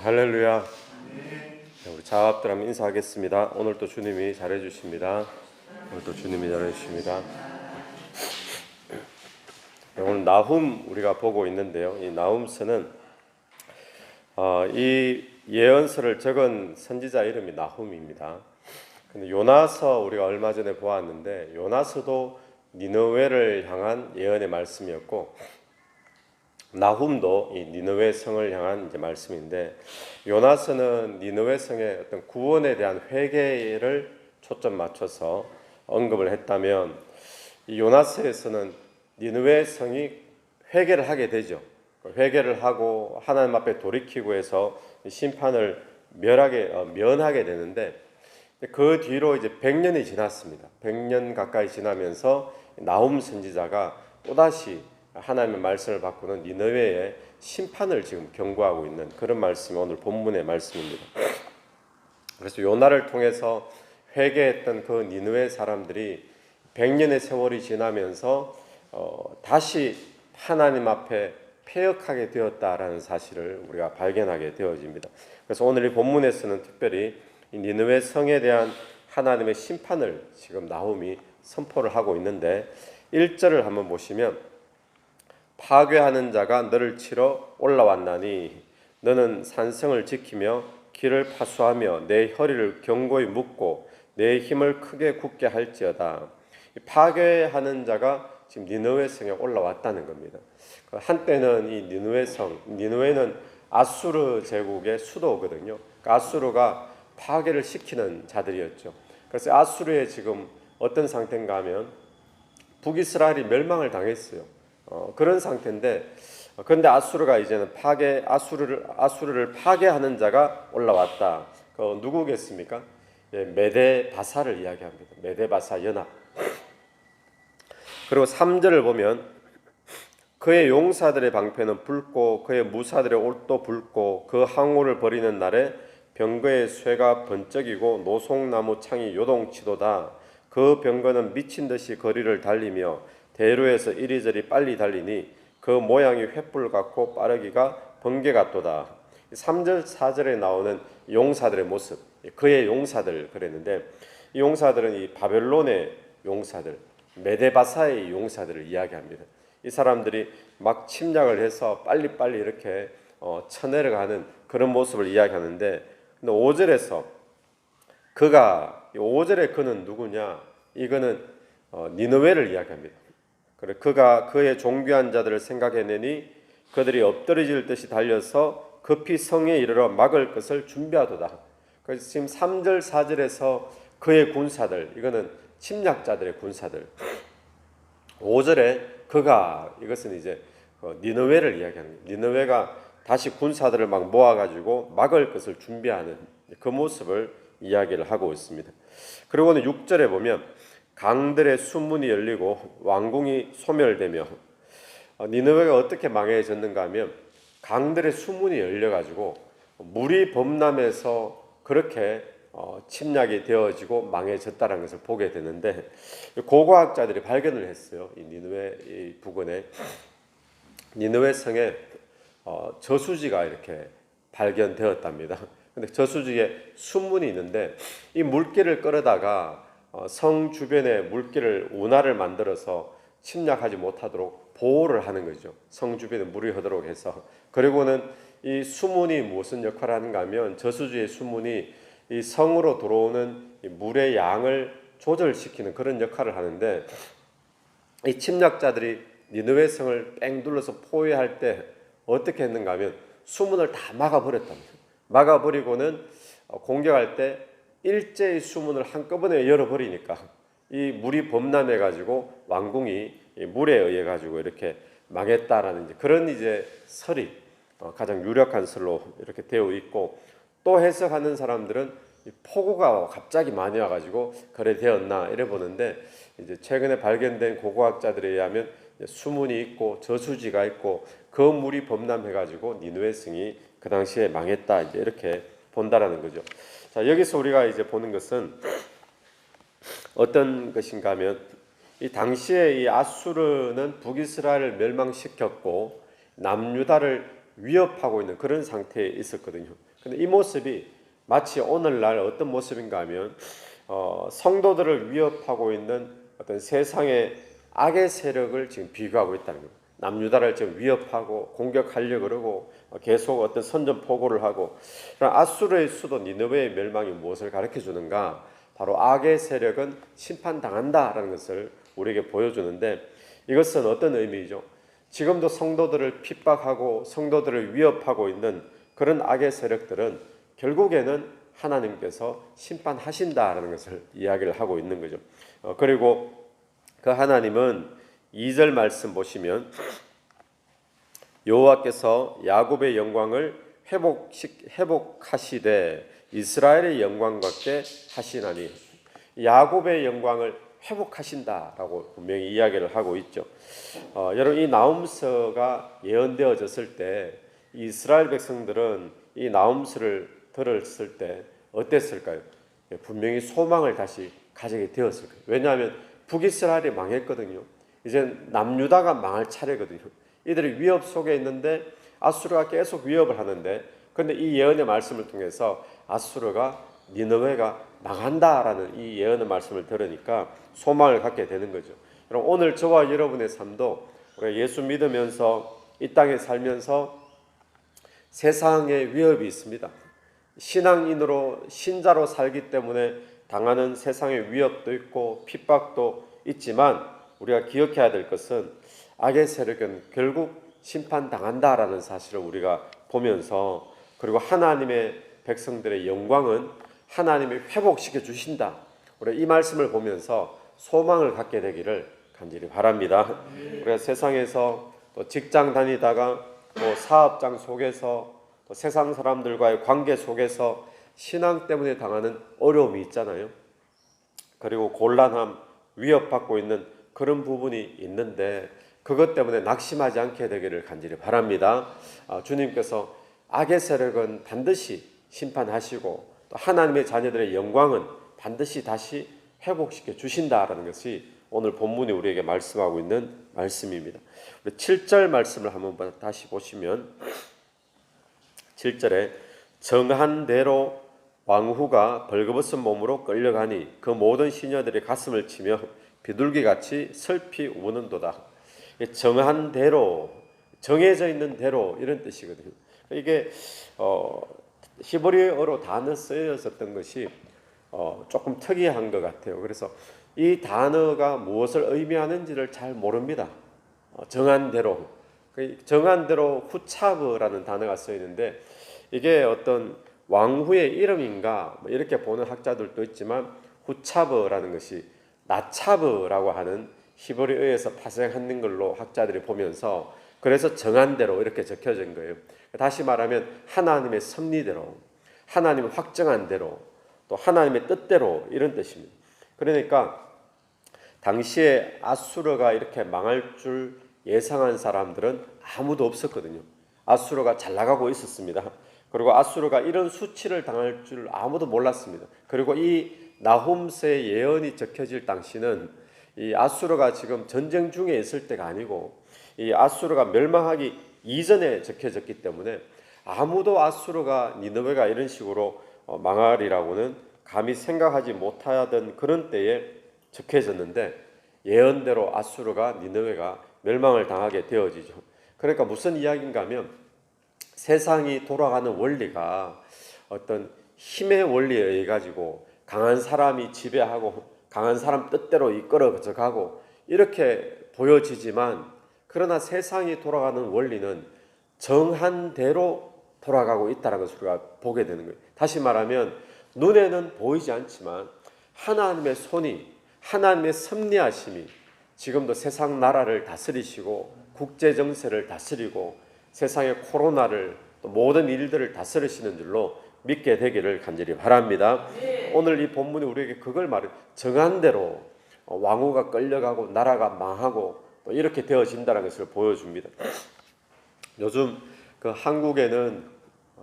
할렐루야. 자, 우리 자합들 한번 인사하겠습니다. 오늘도 주님이 잘해 주십니다. 오늘도 주님이 잘해 주십니다. 네, 오늘 나훔 우리가 보고 있는데요. 이 나훔서는 어, 이 예언서를 적은 선지자 이름이 나훔입니다. 근데 요나서 우리가 얼마 전에 보았는데 요나서도 니느웨를 향한 예언의 말씀이었고 나훔도 이 니느웨 성을 향한 이제 말씀인데 요나서는 니느웨 성의 어떤 구원에 대한 회개를 초점 맞춰서 언급을 했다면 이 요나서에서는 니느웨 성이 회개를 하게 되죠. 회개를 하고 하나님 앞에 돌이키고 해서 심판을 멸하게 어, 면하게 되는데 그 뒤로 이제 100년이 지났습니다. 100년 가까이 지나면서 나훔 선지자가 또다시 하나님의 말씀을 받고는 니느웨의 심판을 지금 경고하고 있는 그런 말씀이 오늘 본문의 말씀입니다. 그래서 요나를 통해서 회개했던 그 니느웨 사람들이 100년의 세월이 지나면서 어, 다시 하나님 앞에 폐역하게 되었다라는 사실을 우리가 발견하게 되어집니다. 그래서 오늘 이 본문에서는 특별히 이 니느웨 성에 대한 하나님의 심판을 지금 나훔이 선포를 하고 있는데 1절을 한번 보시면 파괴하는 자가 너를 치러 올라왔나니 너는 산성을 지키며 길을 파수하며 내 허리를 견고히 묶고 내 힘을 크게 굳게 할지어다. 파괴하는 자가 지금 니느웨 성에 올라왔다는 겁니다. 그 한때는 이 니느웨 성, 니느웨는 아수르 제국의 수도거든요. 그러니까 아수르가 파괴를 시키는 자들이었죠. 그래서 아수르의 지금 어떤 상태인가 하면 북이스라엘이 멸망을 당했어요. 어, 그런 상태인데 어, 그런데 아수르가 이제는 파괴 아수르를 아수르를 파괴하는 자가 올라왔다. 그 누구겠습니까? 예, 메데 바사를 이야기합니다. 메데 바사 연합. 그리고 3절을 보면 그의 용사들의 방패는 붉고 그의 무사들의 옷도 붉고 그 항우를 버리는 날에 병거의 쇠가 번쩍이고 노송나무 창이 요동치도다. 그 병거는 미친 듯이 거리를 달리며 대로에서 이리저리 빨리 달리니 그 모양이 횃불 같고 빠르기가 번개 같도다. 3절 4절에 나오는 용사들의 모습, 그의 용사들 그랬는데 이 용사들은 이 바벨론의 용사들, 메데바사의 용사들을 이야기합니다. 이 사람들이 막 침략을 해서 빨리빨리 이렇게 어, 쳐내려가는 그런 모습을 이야기하는데 근데 5절에서 그가 5절에 그는 누구냐? 이거는 어, 니느웨를 이야기합니다. 그래 그가 그의 종교한 자들을 생각해내니 그들이 엎드러질 듯이 달려서 급히 성에 이르러 막을 것을 준비하도다. 그래서 지금 3절 4절에서 그의 군사들 이거는 침략자들의 군사들 5절에 그가 이것은 이제 그 니느웨를 이야기하는. 니느웨가 다시 군사들을 막 모아가지고 막을 것을 준비하는 그 모습을 이야기를 하고 있습니다. 그리고는 6절에 보면 강들의 수문이 열리고 왕궁이 소멸되며 어, 니느웨가 어떻게 망해졌는가 하면 강들의 수문이 열려가지고 물이 범람해서 그렇게 어, 침략이 되어지고 망해졌다는 것을 보게 되는데 고고학자들이 발견을 했어요. 이 니느웨 이 부근에 니느웨 성에 어, 저수지가 이렇게 발견되었답니다. 근데 저수지에 수문이 있는데 이 물길을 끌어다가 어, 성 주변에 물길을 운하를 만들어서 침략하지 못하도록 보호를 하는 거죠. 성 주변에 물이 흐르도록 해서 그리고는 이 수문이 무슨 역할을 하는가 하면 저수지의 수문이 이 성으로 들어오는 이 물의 양을 조절시키는 그런 역할을 하는데 이 침략자들이 니느웨 성을 뺑 둘러서 포위할 때 어떻게 했는가 하면 수문을 다 막아버렸답니다. 막아버리고는 어, 공격할 때 일제히 수문을 한꺼번에 열어버리니까 이 물이 범람해 가지고 왕궁이 이 물에 의해 가지고 이렇게 망했다라는 이제 그런 이제 설이 어, 가장 유력한 설로 이렇게 되어 있고 또 해석하는 사람들은 이 폭우가 갑자기 많이 와가지고 그래 되었나 이래 보는데 이제 최근에 발견된 고고학자들에 의하면 수문이 있고 저수지가 있고 그 물이 범람해가지고 니누의 성이 그 당시에 망했다 이제 이렇게 본다라는 거죠. 자 여기서 우리가 이제 보는 것은 어떤 것인가 하면 이 당시에 이 아수르는 북이스라엘을 멸망시켰고 남유다를 위협하고 있는 그런 상태에 있었거든요. 근데 이 모습이 마치 오늘날 어떤 모습인가 하면 어, 성도들을 위협하고 있는 어떤 세상의 악의 세력을 지금 비교하고 있다는 겁니다. 남유다를 지금 위협하고 공격하려 그러고 계속 어떤 선전포고를 하고 아수르의 수도 니느웨의 멸망이 무엇을 가르쳐 주는가? 바로 악의 세력은 심판당한다라는 것을 우리에게 보여주는데 이것은 어떤 의미죠? 지금도 성도들을 핍박하고 성도들을 위협하고 있는 그런 악의 세력들은 결국에는 하나님께서 심판하신다라는 것을 이야기를 하고 있는 거죠. 어, 그리고 그 하나님은 2절 말씀 보시면 여호와께서 야곱의 영광을 회복시, 회복하시되 이스라엘의 영광 같게 하시나니 야곱의 영광을 회복하신다라고 분명히 이야기를 하고 있죠. 어, 여러분 이 나움서가 예언되어졌을 때 이스라엘 백성들은 이 나움서를 들었을 때 어땠을까요? 예, 분명히 소망을 다시 가지게 되었을 거예요. 왜냐하면 북이스라엘이 망했거든요. 이제 남유다가 망할 차례거든요. 이들이 위협 속에 있는데 아수르가 계속 위협을 하는데 근데 이 예언의 말씀을 통해서 아수르가 니느웨가 망한다라는 이 예언의 말씀을 들으니까 소망을 갖게 되는 거죠. 여러분 오늘 저와 여러분의 삶도 우리가 예수 믿으면서 이 땅에 살면서 세상에 위협이 있습니다. 신앙인으로 신자로 살기 때문에 당하는 세상의 위협도 있고 핍박도 있지만 우리가 기억해야 될 것은 악의 세력은 결국 심판당한다라는 사실을 우리가 보면서 그리고 하나님의 백성들의 영광은 하나님이 회복시켜 주신다. 우리 이 말씀을 보면서 소망을 갖게 되기를 간절히 바랍니다. 우리가 세상에서 또 직장 다니다가 또 사업장 속에서 또 세상 사람들과의 관계 속에서 신앙 때문에 당하는 어려움이 있잖아요. 그리고 곤란함, 위협받고 있는 그런 부분이 있는데 그것 때문에 낙심하지 않게 되기를 간절히 바랍니다. 아, 주님께서 악의 세력은 반드시 심판하시고 또 하나님의 자녀들의 영광은 반드시 다시 회복시켜 주신다라는 것이 오늘 본문이 우리에게 말씀하고 있는 말씀입니다. 우리 7절 말씀을 한번 다시 보시면 7절에 정한 대로 왕후가 벌거벗은 몸으로 끌려가니 그 모든 시녀들이 가슴을 치며 비둘기 같이 슬피 우는도다. 정한 대로 정해져 있는 대로 이런 뜻이거든요. 이게 어, 히브리어로 단어 쓰여졌던 것이 어, 조금 특이한 것 같아요. 그래서 이 단어가 무엇을 의미하는지를 잘 모릅니다. 어, 정한 대로 그 정한 대로 후차브라는 단어가 쓰여 있는데 이게 어떤 왕후의 이름인가 뭐 이렇게 보는 학자들도 있지만 후차브라는 것이 나차브라고 하는 히브리어에서 파생하는 걸로 학자들이 보면서 그래서 정한 대로 이렇게 적혀진 거예요. 다시 말하면 하나님의 섭리대로, 하나님의 확정한 대로, 또 하나님의 뜻대로 이런 뜻입니다. 그러니까 당시에 아수르가 이렇게 망할 줄 예상한 사람들은 아무도 없었거든요. 아수르가 잘 나가고 있었습니다. 그리고 아수르가 이런 수치를 당할 줄 아무도 몰랐습니다. 그리고 이 나홈스의 예언이 적혀질 당시는 이 아수르가 지금 전쟁 중에 있을 때가 아니고 이 아수르가 멸망하기 이전에 적혀졌기 때문에 아무도 아수르가 니느웨가 이런 식으로 어, 망하리라고는 감히 생각하지 못하던 그런 때에 적혀졌는데 예언대로 아수르가 니느웨가 멸망을 당하게 되어지죠. 그러니까 무슨 이야기인가 하면 세상이 돌아가는 원리가 어떤 힘의 원리에 의해 가지고 강한 사람이 지배하고 강한 사람 뜻대로 이끌어져 가고 이렇게 보여지지만 그러나 세상이 돌아가는 원리는 정한 대로 돌아가고 있다는 것을 우리가 보게 되는 거예요. 다시 말하면 눈에는 보이지 않지만 하나님의 손이 하나님의 섭리하심이 지금도 세상 나라를 다스리시고 국제 정세를 다스리고 세상의 코로나를 또 모든 일들을 다스리시는 줄로 믿게 되기를 간절히 바랍니다. 오늘 이 본문이 우리에게 그걸 말해 정한 대로 왕후가 끌려가고 나라가 망하고 또 이렇게 되어진다는 것을 보여줍니다. 요즘 그 한국에는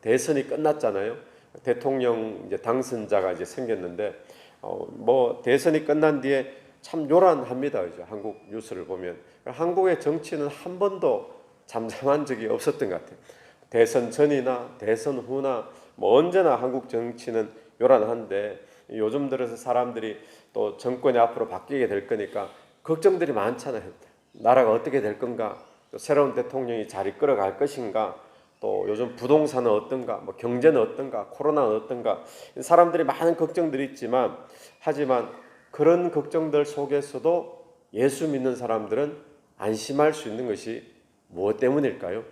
대선이 끝났잖아요. 대통령 이제 당선자가 이제 생겼는데 어, 뭐 대선이 끝난 뒤에 참 요란합니다. 이제 한국 뉴스를 보면 한국의 정치는 한 번도 잠잠한 적이 없었던 것 같아요. 대선 전이나 대선 후나 뭐 언제나 한국 정치는 요란한데 요즘 들어서 사람들이 또 정권이 앞으로 바뀌게 될 거니까 걱정들이 많잖아요. 나라가 어떻게 될 건가? 또 새로운 대통령이 잘 이끌어 갈 것인가? 또 요즘 부동산은 어떤가? 뭐 경제는 어떤가? 코로나는 어떤가? 사람들이 많은 걱정들이 있지만 하지만 그런 걱정들 속에서도 예수 믿는 사람들은 안심할 수 있는 것이 무엇 때문일까요?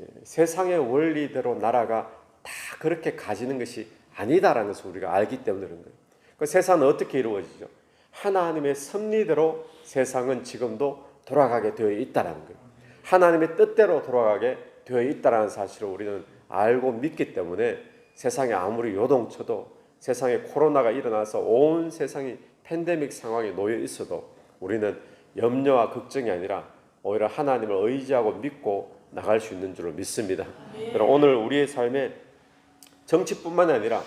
예, 세상의 원리대로 나라가 다 그렇게 가지는 것이 아니다라는 것을 우리가 알기 때문에 그런 거예요. 그 세상은 어떻게 이루어지죠? 하나님의 섭리대로 세상은 지금도 돌아가게 되어 있다라는 거예요. 하나님의 뜻대로 돌아가게 되어 있다라는 사실을 우리는 알고 믿기 때문에 세상에 아무리 요동쳐도 세상에 코로나가 일어나서 온 세상이 팬데믹 상황에 놓여 있어도 우리는 염려와 걱정이 아니라 오히려 하나님을 의지하고 믿고 나갈 수 있는 줄을 믿습니다. 여러분 오늘 우리의 삶에 정치뿐만 아니라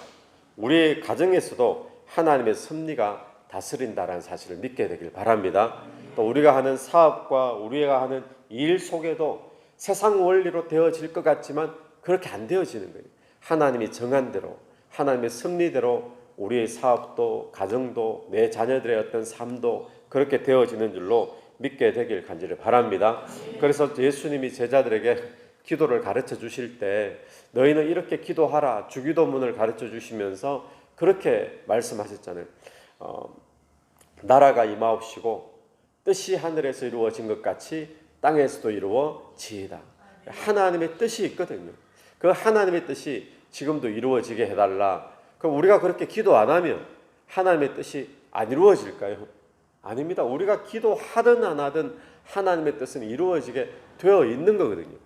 우리의 가정에서도 하나님의 섭리가 다스린다라는 사실을 믿게 되길 바랍니다. 또 우리가 하는 사업과 우리가 하는 일 속에도 세상 원리로 되어질 것 같지만 그렇게 안 되어지는 거예요. 하나님이 정한 대로 하나님의 섭리대로 우리의 사업도 가정도 내 자녀들의 어떤 삶도 그렇게 되어지는 줄로 믿게 되길 간절히 바랍니다. 그래서 예수님이 제자들에게 기도를 가르쳐 주실 때 너희는 이렇게 기도하라 주기도문을 가르쳐 주시면서 그렇게 말씀하셨잖아요. 어, 나라가 임하옵시고 뜻이 하늘에서 이루어진 것 같이 땅에서도 이루어지이다. 하나님의 뜻이 있거든요. 그 하나님의 뜻이 지금도 이루어지게 해달라. 그럼 우리가 그렇게 기도 안 하면 하나님의 뜻이 안 이루어질까요? 아닙니다. 우리가 기도하든 안 하든 하나님의 뜻은 이루어지게 되어 있는 거거든요.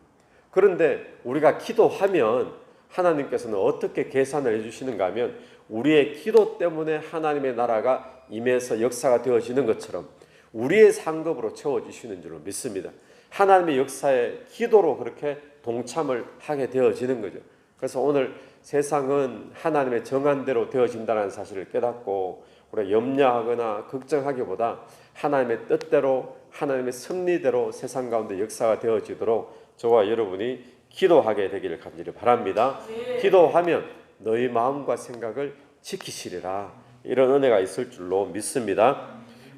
그런데 우리가 기도하면 하나님께서는 어떻게 계산을 해주시는가 하면 우리의 기도 때문에 하나님의 나라가 임해서 역사가 되어지는 것처럼 우리의 상급으로 채워주시는 줄로 믿습니다. 하나님의 역사에 기도로 그렇게 동참을 하게 되어지는 거죠. 그래서 오늘 세상은 하나님의 정한 대로 되어진다는 사실을 깨닫고 우리가 염려하거나 걱정하기보다 하나님의 뜻대로 하나님의 섭리대로 세상 가운데 역사가 되어지도록 저와 여러분이 기도하게 되기를 간절히 바랍니다. 기도하면 너희 마음과 생각을 지키시리라. 이런 은혜가 있을 줄로 믿습니다.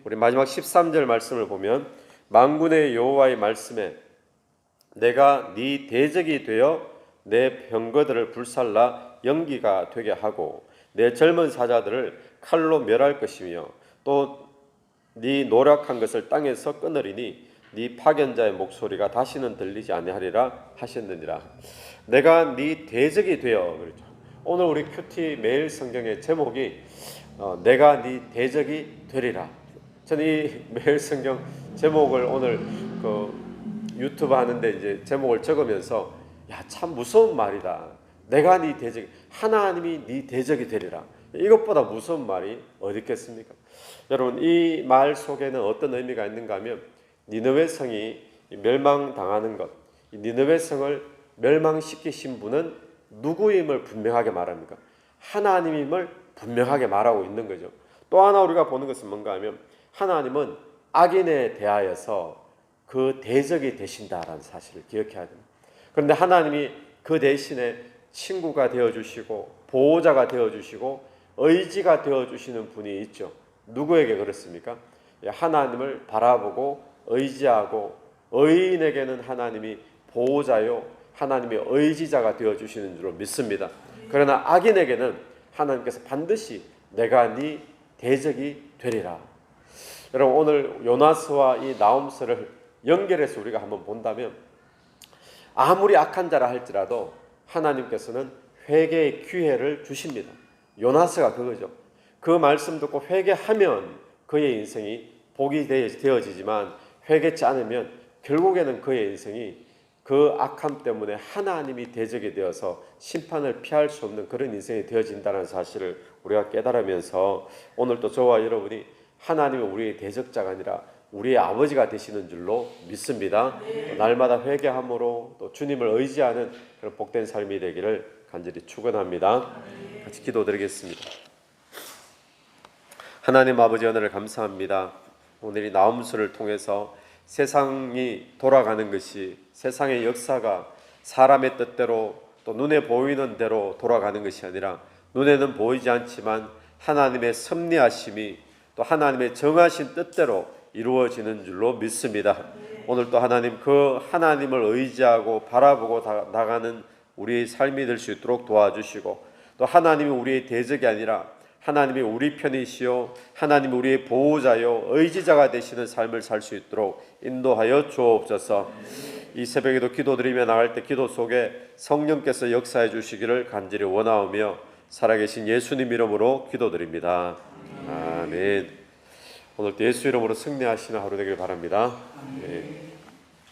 우리 마지막 13절 말씀을 보면 만군의 여호와의 말씀에 내가 네 대적이 되어 내 병거들을 불살라 연기가 되게 하고 내 젊은 사자들을 칼로 멸할 것이며 또 네 노력한 것을 땅에서 끊으리니 네 파견자의 목소리가 다시는 들리지 아니하리라 하셨느니라. 내가 네 대적이 되어 그렇죠. 오늘 우리 큐티 매일 성경의 제목이 어, 내가 네 대적이 되리라. 저는 이 매일 성경 제목을 오늘 그 유튜브 하는데 이제 제목을 적으면서 야 참 무서운 말이다. 내가 네 대적 하나님이 네 대적이 되리라. 이것보다 무서운 말이 어디 있겠습니까? 여러분 이 말 속에는 어떤 의미가 있는가 하면 니느웨 성이 멸망당하는 것, 니느웨 성을 멸망시키신 분은 누구임을 분명하게 말합니까? 하나님임을 분명하게 말하고 있는 거죠. 또 하나 우리가 보는 것은 뭔가 하면 하나님은 악인에 대하여서 그 대적이 되신다라는 사실을 기억해야 됩니다. 그런데 하나님이 그 대신에 친구가 되어 주시고 보호자가 되어 주시고 의지가 되어 주시는 분이 있죠. 누구에게 그렇습니까? 예, 하나님을 바라보고 의지하고 의인에게는 하나님이 보호자요 하나님의 의지자가 되어 주시는 줄로 믿습니다. 그러나 악인에게는 하나님께서 반드시 내가 네 대적이 되리라. 여러분 오늘 요나스와 이 나움서를 연결해서 우리가 한번 본다면 아무리 악한 자라 할지라도 하나님께서는 회개의 기회를 주십니다. 요나스가 그거죠. 그 말씀 듣고 회개하면 그의 인생이 복이 되어지지만 회개치 않으면 결국에는 그의 인생이 그 악함 때문에 하나님이 대적이 되어서 심판을 피할 수 없는 그런 인생이 되어진다는 사실을 우리가 깨달으면서 오늘 또 저와 여러분이 하나님이 우리의 대적자가 아니라 우리의 아버지가 되시는 줄로 믿습니다. 날마다 회개함으로 또 주님을 의지하는 그런 복된 삶이 되기를 간절히 축원합니다. 같이 기도드리겠습니다. 하나님 아버지 은혜를 감사합니다. 오늘 이 나음수를 통해서 세상이 돌아가는 것이 세상의 역사가 사람의 뜻대로 또 눈에 보이는 대로 돌아가는 것이 아니라 눈에는 보이지 않지만 하나님의 섭리하심이 또 하나님의 정하신 뜻대로 이루어지는 줄로 믿습니다. 오늘 또 하나님 그 하나님을 의지하고 바라보고 다- 나가는 우리의 삶이 될 수 있도록 도와주시고 또 하나님이 우리의 대적이 아니라 하나님이 우리 편이시요 하나님이 우리의 보호자요 의지자가 되시는 삶을 살 수 있도록 인도하여 주옵소서. 이 새벽에도 기도드리며 나갈 때 기도 속에 성령께서 역사해 주시기를 간절히 원하오며 살아계신 예수님 이름으로 기도드립니다. 아멘. 오늘 또 예수 이름으로 승리하시는 하루 되길 바랍니다. 네.